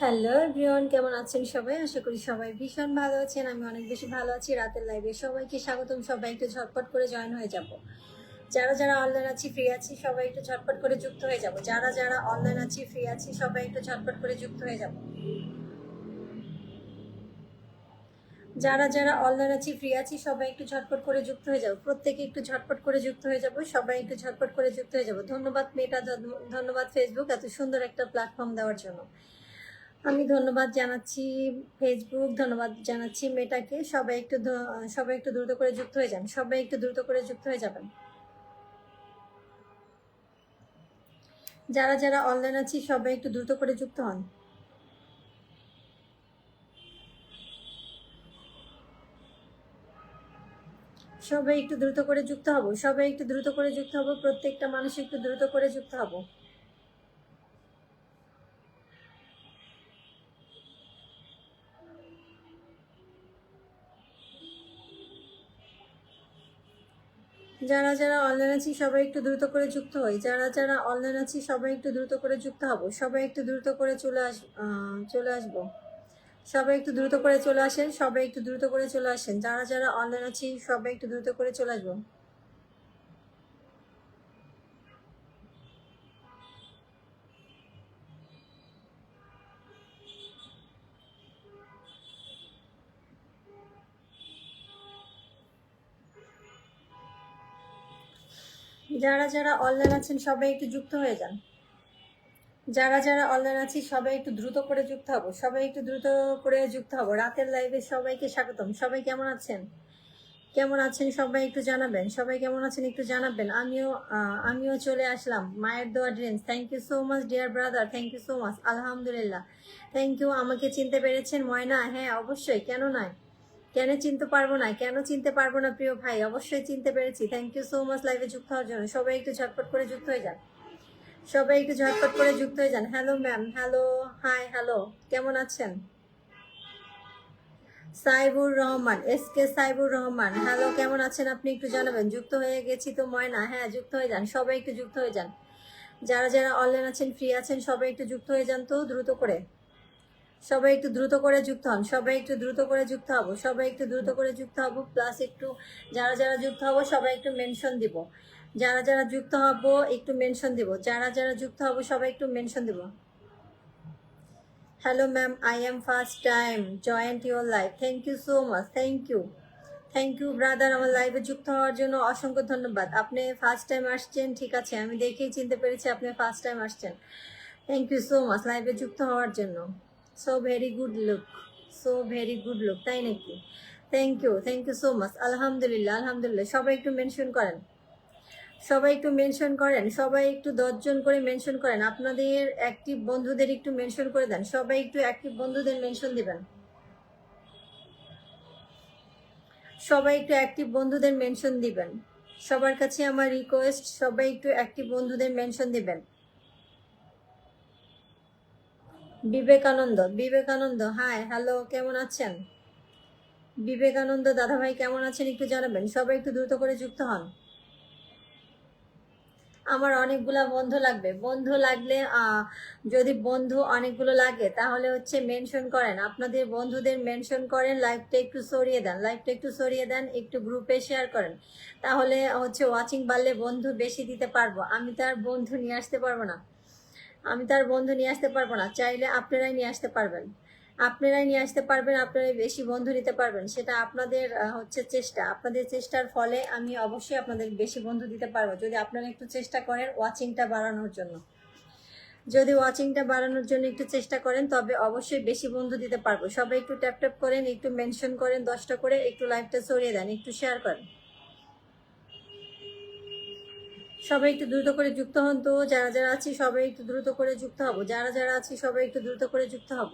Hello everyone, কেমন আছেন সবাই? আশা করি সবাই ভীষণ ভালো আছেন। আমি অনেক বেশি ভালো আছি। রাতের লাইভে সবাইকে স্বাগতম। সবাই একটু ঝটপট করে জয়েন হয়ে যাব। যারা যারা অনলাইন আছি ফ্রি আছি, সবাই একটু ঝটপট করে যুক্ত হয়ে যাব। যারা যারা অনলাইন আছি ফ্রি আছি, সবাই একটু ঝটপট করে যুক্ত হয়ে যাব। যারা যারা অনলাইন আছি ফ্রি আছি, সবাই একটু ঝটপট করে যুক্ত হয়ে যাব। প্রত্যেকে একটু ঝটপট করে যুক্ত হয়ে যাব। সবাই একটু ঝটপট করে যুক্ত হয়ে যাব। ধন্যবাদ মেটা ধন্যবাদ ফেসবুক এত সুন্দর একটা প্ল্যাটফর্ম দেওয়ার জন্য। আমি ধন্যবাদ জানাচ্ছি ফেসবুক ধন্যবাদ জানাচ্ছি মেটাকে সবাই একটু সবাই একটু দ্রুত করে যুক্ত হয়ে যান। সবাই একটু দ্রুত করে যুক্ত হয়ে যাবেন। যারা যারা অনলাইন আছি, সবাই একটু দ্রুত করে যুক্ত হন। সবাই একটু দ্রুত করে যুক্ত হব। সবাই একটু দ্রুত করে যুক্ত হব। প্রত্যেকটা মানুষ একটু দ্রুত করে যুক্ত হব। যারা যারা অনলাইন আছি, সবাই একটু দ্রুত করে যুক্ত হই। যারা যারা অনলাইন আছি, সবাই একটু দ্রুত করে যুক্ত হব। সবাই একটু দ্রুত করে চলে আস চলে আসব। সবাই একটু দ্রুত করে চলে আসেন, সবাই একটু দ্রুত করে চলে আসেন। যারা যারা অনলাইন আছি, সবাই একটু দ্রুত করে চলে আসব। যারা যারা অনলাইন আছেন, সবাই একটু যুক্ত হয়ে যান। যারা যারা অনলাইন আছি, সবাই একটু দ্রুত করে যুক্ত হব। সবাই একটু দ্রুত করে যুক্ত হব। রাতের লাইভে সবাইকে স্বাগতম। সবাই কেমন আছেন? কেমন আছেন? সবাই একটু জানাবেন। সবাই কেমন আছেন? একটু জানাবেন। আমিও আমিও চলে আসলাম। মায়ের দোয়া dreams thank you so much dear brother thank you so much আলহামদুলিল্লাহ। থ্যাংক ইউ আমাকে চিনতে পেরেছেন, ময়না। হ্যাঁ অবশ্যই। কেন নয় কেন চিনতে পারব না, কেন চিনতে পারব না, প্রিয় ভাই? অবশ্যই চিনতে পেরেছি। থ্যাংক ইউ সো মাচ লাইভে যুক্ত হওয়ার জন্য। সবাই একটু ঝটপট করে যুক্ত হয়ে যান। সবাই একটু ঝটপট করে যুক্ত হয়ে যান। Hello ma'am hello hi hello কেমন আছেন? Saibur Rahman S K Saibur Rahman. Hello কেমন আছেন আপনি? একটু জানাবেন। যুক্ত হয়ে গেছি তো ময়না। হ্যাঁ যুক্ত হয়ে যান। সবাই একটু যুক্ত হয়ে যান। যারা যারা অনলাইন আছেন ফ্রি আছেন, সবাই একটু যুক্ত হয়ে যান তো দ্রুত করে। সবাই একটু দ্রুত করে যুক্ত হন, সবাই একটু দ্রুত করে যুক্ত হব, সবাই একটু দ্রুত করে যুক্ত হব প্লাস একটু যারা যারা যুক্ত হব সবাই একটু মেনশন দিব। যারা যারা যুক্ত হব একটু মেনশন দিব, যারা যারা যুক্ত হব সবাই একটু মেনশন দিব। Hello ma'am I am first time joint your life thank you so much thank you thank you brother আমার লাইভে যুক্ত হওয়ার জন্য অসংখ্য ধন্যবাদ। আপনি ফার্স্ট টাইম আসছেন, ঠিক আছে, আমি দেখেই চিনতে পেরেছি আপনি ফার্স্ট টাইম আসছেন। থ্যাংক ইউ সো মাচ লাইভে যুক্ত হওয়ার জন্য। So very good look so very good look তাই নাকি? Thank you thank you so much আলহামদুলিল্লাহ আলহামদুলিল্লাহ। সবাই একটু মেনশন করেন। সবাই একটু মেনশন করেন। সবাই একটু দশজন করে মেনশন করেন। আপনাদের অ্যাক্টিভ বন্ধুদের একটু মেনশন করে দেন। সবাই একটু অ্যাক্টিভ বন্ধুদের মেনশন দিবেন। সবাই একটু অ্যাক্টিভ বন্ধুদের মেনশন দিবেন। সবার কাছে আমার রিকোয়েস্ট সবাই একটু অ্যাক্টিভ বন্ধুদের মেনশন দিবেন। বিবেকানন্দ বিবেকানন্দ হাই হ্যালো কেমন আছেন? বিবেকানন্দ দাদাভাই, কেমন আছেন একটু জানাবেন? সবাই একটু দ্রুত করে যুক্ত হন। আমার অনেকগুলা বন্ধু লাগবে। বন্ধু লাগলে যদি বন্ধু অনেকগুলো লাগে, তাহলে হচ্ছে মেনশন করেন। আপনাদের বন্ধুদের মেনশন করেন লাইভটা একটু সরিয়ে দেন। লাইভটা একটু সরিয়ে দেন, একটু গ্রুপে শেয়ার করেন। তাহলে হচ্ছে ওয়াচিং বাড়লে বন্ধু বেশি দিতে পারব। আমি তার বন্ধু নিয়ে আসতে পারব না। আমি তার বন্ধু নিয়ে আসতে পারব না। চাইলে আপনারাই নিয়ে আসতে পারবেন। আপনারাই নিয়ে আসতে পারবেন, আপনারাই বেশি বন্ধু নিতে পারবেন। সেটা আপনাদের হচ্ছে চেষ্টা। আপনাদের চেষ্টার ফলে আমি অবশ্যই আপনাদের বেশি বন্ধু দিতে পারব। যদি আপনারা একটু চেষ্টা করেন ওয়াচিংটা বাড়ানোর জন্য। যদি ওয়াচিংটা বাড়ানোর জন্য একটু চেষ্টা করেন, তবে অবশ্যই বেশি বন্ধু দিতে পারব। সবাই একটু ট্যাপ ট্যাপ করেন, একটু মেনশন করেন দশটা করে, একটু লাইভটা সরিয়ে দেন, একটু শেয়ার করেন। সবাই একটু দ্রুত করে যুক্ত হন তো, যারা যারা আছি সবাই একটু দ্রুত করে যুক্ত হব। যারা যারা আছি সবাই একটু দ্রুত করে যুক্ত হব।